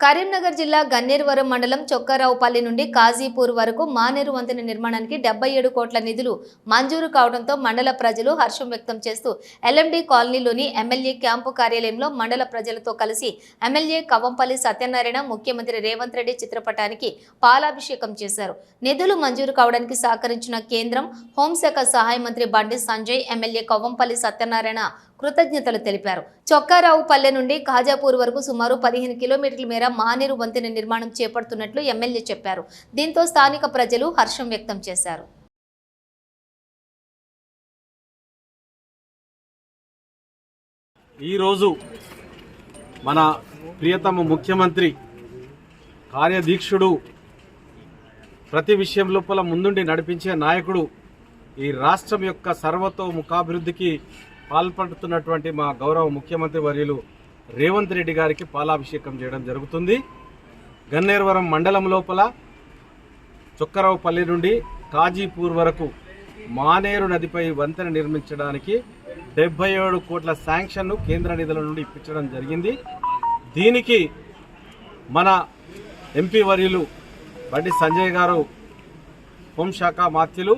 కరీంనగర్ జిల్లా గన్నేరువరం మండలం చొక్కారావుపల్లి నుండి కాజీపూర్ వరకు మానేరు వంతెన నిర్మాణానికి డెబ్బై ఏడు కోట్ల నిధులు మంజూరు కావడంతో మండల ప్రజలు హర్షం వ్యక్తం చేస్తూ ఎల్ఎండి కాలనీలోని ఎమ్మెల్యే క్యాంపు కార్యాలయంలో మండల ప్రజలతో కలిసి ఎమ్మెల్యే కవంపల్లి సత్యనారాయణ ముఖ్యమంత్రి రేవంత్ రెడ్డి చిత్రపటానికి పాలాభిషేకం చేశారు. నిధులు మంజూరు కావడానికి సహకరించిన కేంద్రం హోంశాఖ సహాయ మంత్రి బండి సంజయ్ ఎమ్మెల్యే కవ్వంపల్లి సత్యనారాయణ కృతజ్ఞతలు తెలిపారు. చొక్కారావుపల్లె నుండి కాజాపూర్ వరకు సుమారు పదిహేను కిలోమీటర్ల మేర మానేరు వంతెన నిర్మాణం చేపడుతున్నట్లు ఎమ్మెల్యే చెప్పారు. దీంతో స్థానిక ప్రజలు హర్షం వ్యక్తం చేశారు. ఈరోజు మన ప్రియతమ ముఖ్యమంత్రి కార్యదీక్షుడు ప్రతి విషయం లోపల ముందుండి నడిపించే నాయకుడు ఈ రాష్ట్రం యొక్క సర్వతోముఖాభివృద్ధికి పాల్పడుతున్నటువంటి మా గౌరవ ముఖ్యమంత్రి వర్యులు రేవంత్ రెడ్డి గారికి పాలాభిషేకం చేయడం జరుగుతుంది. గన్నేరువరం మండలం లోపల చొక్కరావుపల్లి నుండి కాజీపూర్ వరకు మానేరు నదిపై వంతెన నిర్మించడానికి డెబ్బై ఏడు కోట్ల శాంక్షన్ను కేంద్ర నిధుల నుండి ఇప్పించడం జరిగింది. దీనికి మన ఎంపీ వర్యులు బండి సంజయ్ గారు హోంశాఖ మాత్యులు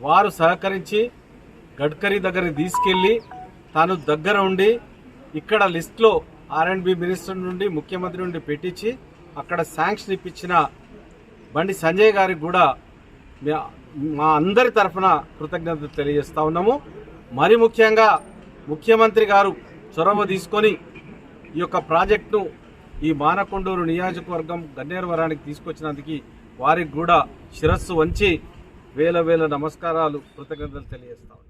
వారు సహకరించి గడ్కరీ దగ్గరికి తీసుకెళ్ళి తాను దగ్గర ఉండి ఇక్కడ లిస్ట్లో ఆర్ అండ్ బి మినిస్టర్ నుండి ముఖ్యమంత్రి నుండి పెట్టించి అక్కడ శాంక్షన్ ఇప్పించిన బండి సంజయ్ గారికి కూడా మా అందరి తరఫున కృతజ్ఞతలు తెలియజేస్తా ఉన్నాము. మరి ముఖ్యంగా ముఖ్యమంత్రి గారు చొరవ తీసుకొని ఈ యొక్క ప్రాజెక్టును ఈ మానకొండూరు నియోజకవర్గం గన్నేరువరానికి తీసుకొచ్చినందుకు వారికి కూడా శిరస్సు వంచి వేల వేల నమస్కారాలు కృతజ్ఞతలు తెలియజేస్తా ఉన్నాం.